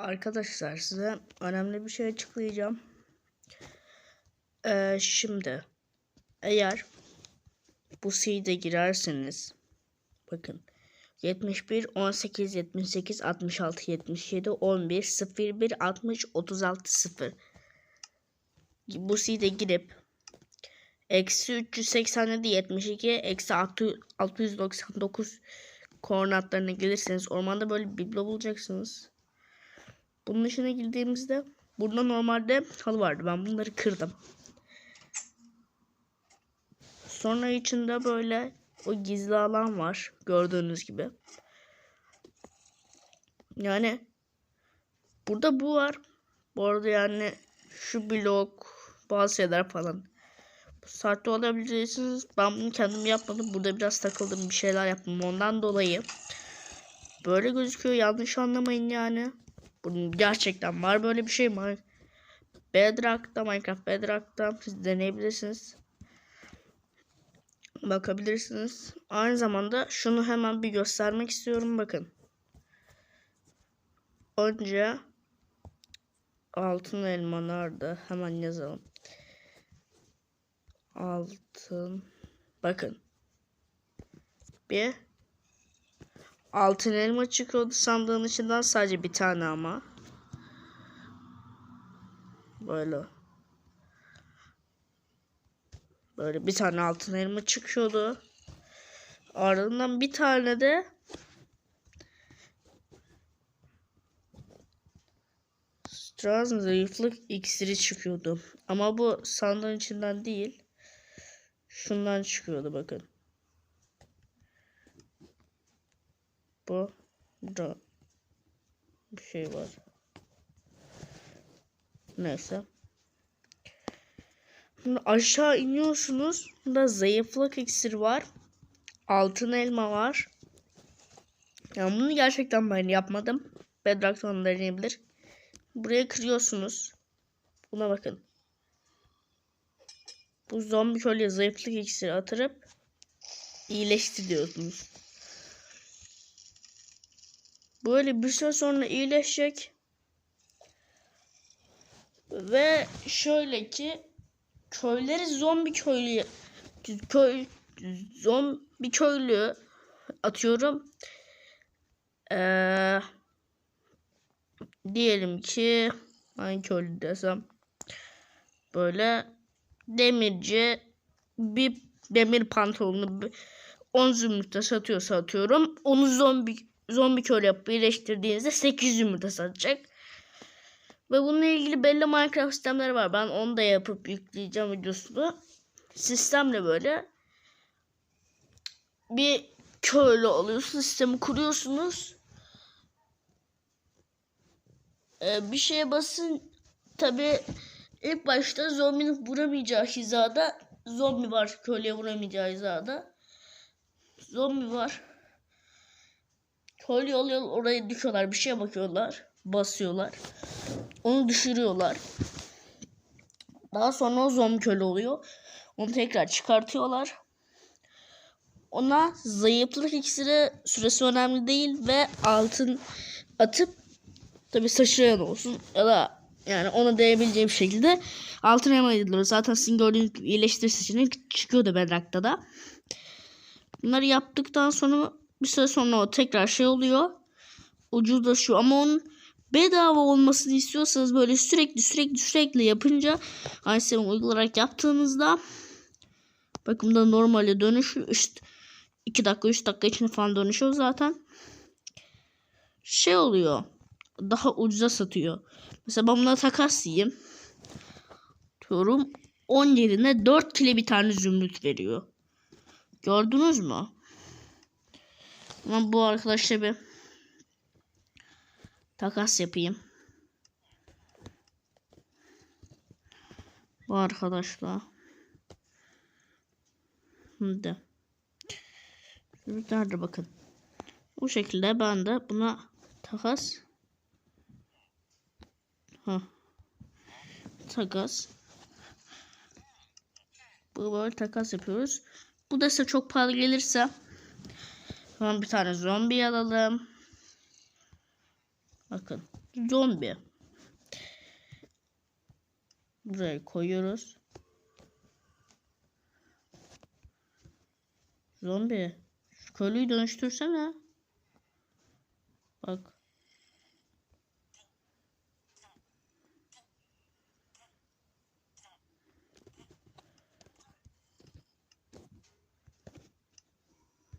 Arkadaşlar size önemli bir şey açıklayacağım. Ee, şimdi eğer bu seed'e girerseniz bakın 71 18 78 66 77 11 01 60 36 0 bu seed'e girip eksi 387 72 eksi 699 koordinatlarına gelirseniz ormanda böyle biblo bulacaksınız. Bunun içine girdiğimizde burada normalde halı vardı. Ben bunları kırdım. Sonra içinde böyle o gizli alan var. Gördüğünüz gibi. Yani burada bu var. Bu arada yani şu blok bazı şeyler falan. Bu olabilirsiniz. Ben bunu kendim yapmadım. Burada biraz takıldım. Bir şeyler yaptım. Ondan dolayı böyle gözüküyor. Yanlış anlamayın yani. Bunun gerçekten var böyle bir şey var. Bedrock'ta Minecraft Bedrock'ta siz deneyebilirsiniz. Bakabilirsiniz. Aynı zamanda şunu hemen bir göstermek istiyorum bakın. Önce altın elma nerede? Hemen yazalım. Altın bakın. Bir altın elma çıkıyordu sandığın içinden sadece bir tane ama. Böyle. Böyle bir tane altın elma çıkıyordu. Ardından bir tane de Strauss zayıflık iksiri çıkıyordu. Ama bu sandığın içinden değil. Şundan çıkıyordu bakın. Bu da bir şey var. Neyse. Şimdi aşağı iniyorsunuz. Burada zayıflık iksiri var. Altın elma var. Yani bunu gerçekten ben yapmadım. Bedrock'tan deneyebilir. Buraya kırıyorsunuz. Buna bakın. Bu zombi kolye zayıflık iksiri atırıp iyileştir diyorsunuz. Böyle bir süre sonra iyileşecek. Ve şöyle ki köyleri zombi köylü köy zombi köylü atıyorum. Ee, diyelim ki hangi köylü desem böyle demirci bir demir pantolonu 10 zümrütte satıyorsa atıyorum. Onu zombi zombi köylü yapıp birleştirdiğinizde 8 zümrütte satacak. Ve bununla ilgili belli Minecraft sistemleri var. Ben onu da yapıp yükleyeceğim videosunu. Sistemle böyle bir köylü oluyorsunuz. Sistemi kuruyorsunuz. Ee, bir şeye basın. Tabi ilk başta zombinin vuramayacağı hizada zombi var. Köylüye vuramayacağı hizada. Zombi var. Köylü oluyor oraya düşüyorlar. Bir şeye bakıyorlar. Basıyorlar. Onu düşürüyorlar. Daha sonra o zombi köle oluyor. Onu tekrar çıkartıyorlar. Ona zayıflık iksiri süresi önemli değil ve altın atıp tabi saçırayan olsun ya da yani ona değebileceğim şekilde altın elma ediliyor. Zaten sizin gördüğünüz gibi iyileştir seçeneği çıkıyordu Bedrock'ta da. Bunları yaptıktan sonra bir süre sonra o tekrar şey oluyor. Ucuzlaşıyor ama onun bedava olmasını istiyorsanız böyle sürekli sürekli sürekli yapınca sistemi uygularak yaptığınızda bakın da normale dönüşüyor. İşte 2 dakika 3 dakika içinde falan dönüşüyor zaten. Şey oluyor. Daha ucuza satıyor. Mesela ben buna takas diyeyim. Diyorum 10 yerine 4 kile bir tane zümrüt veriyor. Gördünüz mü? Ama bu arkadaşlar bir takas yapayım. Bu arkadaşla. Şimdi. Nerede bakın. Bu şekilde ben de buna takas. Ha. Takas. Bu böyle takas yapıyoruz. Bu da size çok pahalı gelirse Tamam bir tane zombi alalım. Bakın. zombi. Buraya koyuyoruz. Zombi. Şu köylüyü dönüştürsene. Bak.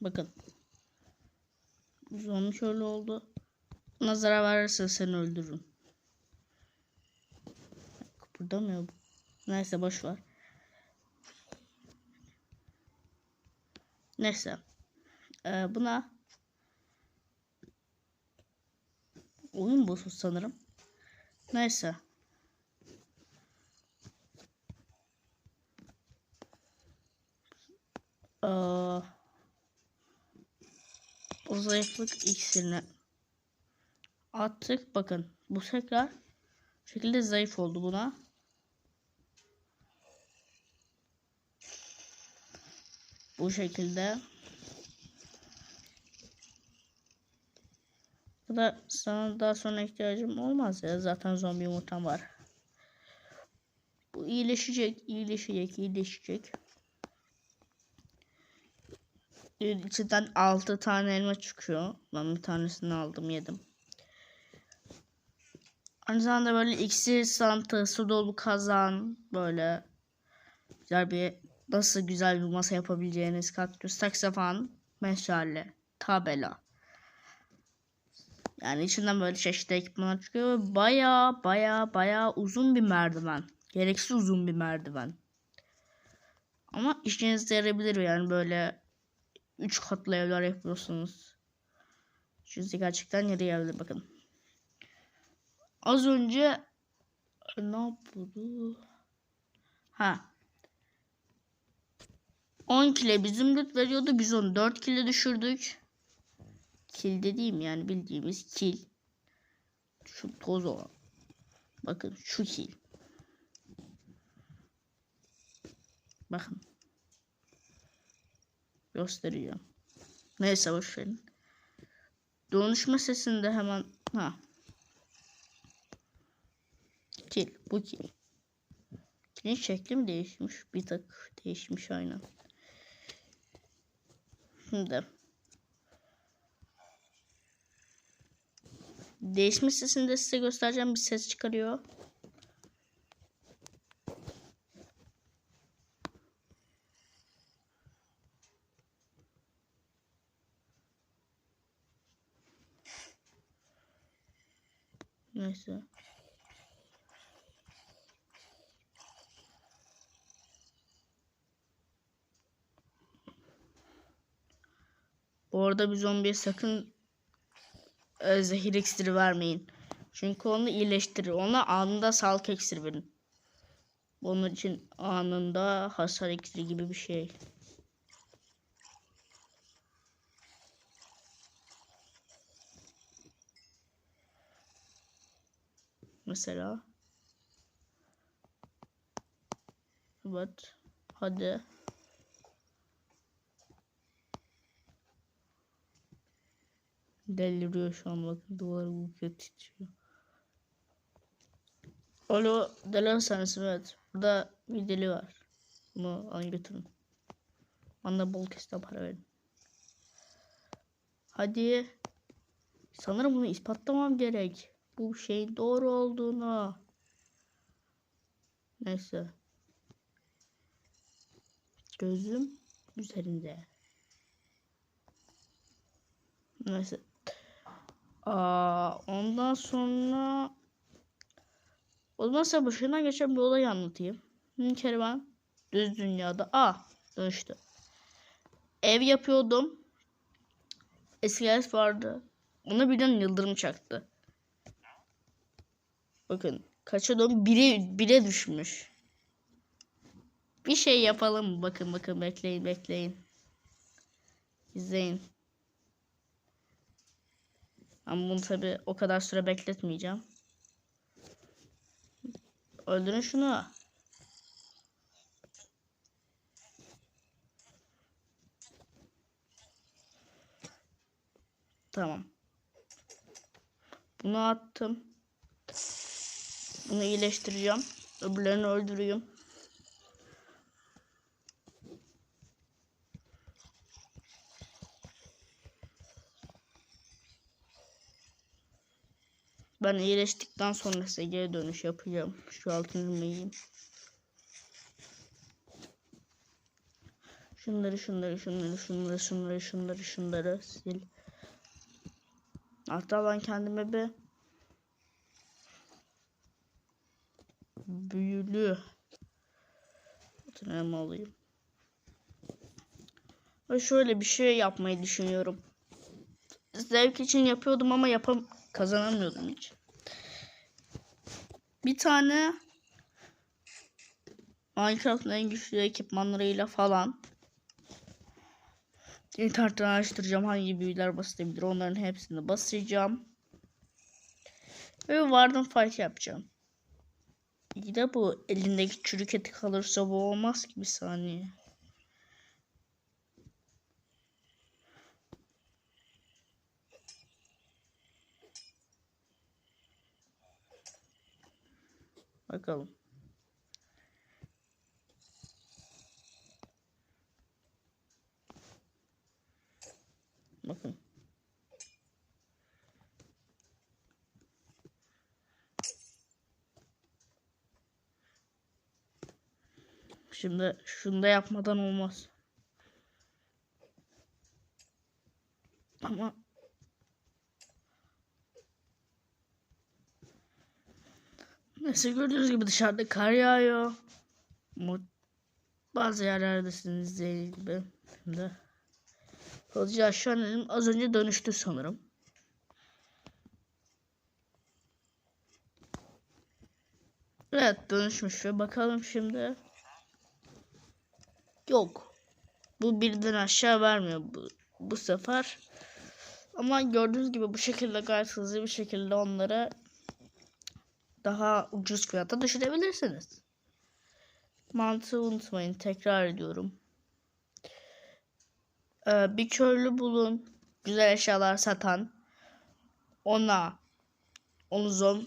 Bakın. Zombi köylü oldu. Buna zarar seni öldürürüm. Kıpırdamıyor bu. Neyse boş ver. Neyse. Ee, buna oyun bozuldu sanırım. Neyse. Ee, o zayıflık iksirini attık. Bakın bu tekrar şekilde zayıf oldu buna. Bu şekilde. Bu da sana daha sonra ihtiyacım olmaz ya. Zaten zombi yumurtam var. Bu iyileşecek, iyileşecek, iyileşecek. İçinden 6 tane elma çıkıyor. Ben bir tanesini aldım yedim. Aynı zamanda böyle iksir santı, su dolu kazan böyle güzel bir nasıl güzel bir masa yapabileceğiniz kaktüs, saksafon, meşale, tabela. Yani içinden böyle çeşitli ekipmanlar çıkıyor. Baya baya baya uzun bir merdiven. Gereksiz uzun bir merdiven. Ama işinize yarayabilir yani böyle 3 katlı evler yapıyorsunuz. İşinize gerçekten yarayabilir bakın. Az önce ne yapıyordu? Ha 10 kile bir zümrüt veriyordu. Biz onu 4 kile düşürdük. Kil dediğim yani bildiğimiz kil. Şu toz olan. Bakın şu kil. Bakın. Gösteriyor. Neyse boş verin. Dönüşme sesinde hemen ha. Kil. Bu kil. Kilin şekli mi değişmiş? Bir tık değişmiş aynen. Şimdi değişme sesini de size göstereceğim bir ses çıkarıyor. Neyse. Bu arada bir zombiye sakın e, zehir iksiri vermeyin. Çünkü onu iyileştirir. Ona anında sağlık iksiri verin. Bunun için anında hasar iksiri gibi bir şey. Mesela. Evet. Hadi. Deliriyor şu an bakın duvarı kötü titriyor. Alo deli hastanesi evet. Burada bir deli var. Bunu alın götürün. Bana bol kesten para verin. Hadi. Sanırım bunu ispatlamam gerek. Bu şeyin doğru olduğunu. Neyse. Gözüm üzerinde. Neyse. Aa, ondan sonra o zaman size başından geçen bir olay anlatayım. Bir kere ben düz dünyada a dönüştü. Ev yapıyordum. Eskiler vardı. Ona birden yıldırım çaktı. Bakın kaçıyordum bire, bire düşmüş. Bir şey yapalım. Bakın bakın bekleyin bekleyin. İzleyin. Ama bunu tabi o kadar süre bekletmeyeceğim. Öldürün şunu. Tamam. Bunu attım. Bunu iyileştireceğim. Öbürlerini öldüreyim. Ben iyileştikten sonra size geri dönüş yapacağım. Şu altın elmayı yiyeyim. Şunları şunları şunları şunları şunları şunları şunları sil. Hatta ben kendime bir büyülü elma alayım. Ve şöyle bir şey yapmayı düşünüyorum. Zevk için yapıyordum ama yapam kazanamıyordum hiç. Bir tane Minecraft'ın en güçlü ekipmanlarıyla falan internetten araştıracağım hangi büyüler basılabilir. Onların hepsini basacağım. Ve warden fight yapacağım. İyi de bu elindeki çürük eti kalırsa bu olmaz ki bir saniye. Bakalım. Bakın. Şimdi şunu da yapmadan olmaz. Ama Neyse gördüğünüz gibi dışarıda kar yağıyor. Bazı yerlerde sizin izlediğiniz gibi. Şimdi hızlıca aşağı inelim. Az önce dönüştü sanırım. Evet dönüşmüş ve bakalım şimdi. Yok. Bu birden aşağı vermiyor bu, bu sefer. Ama gördüğünüz gibi bu şekilde gayet hızlı bir şekilde onları daha ucuz fiyata düşürebilirsiniz. Mantığı unutmayın. Tekrar ediyorum. Ee, bir köylü bulun. Güzel eşyalar satan. Ona onu zom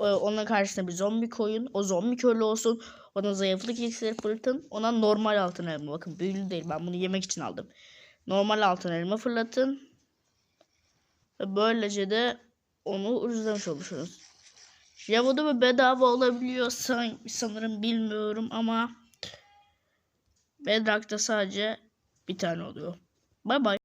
e, ona karşısına bir zombi koyun. O zombi köylü olsun. Ona zayıflık iksiri fırlatın. Ona normal altın elma. Bakın büyülü değil. Ben bunu yemek için aldım. Normal altın elma fırlatın. Ve böylece de onu ucuzlamış olursunuz. Javo'da ve bedava olabiliyor san- sanırım bilmiyorum ama Bedrock'ta sadece bir tane oluyor. Bay bay.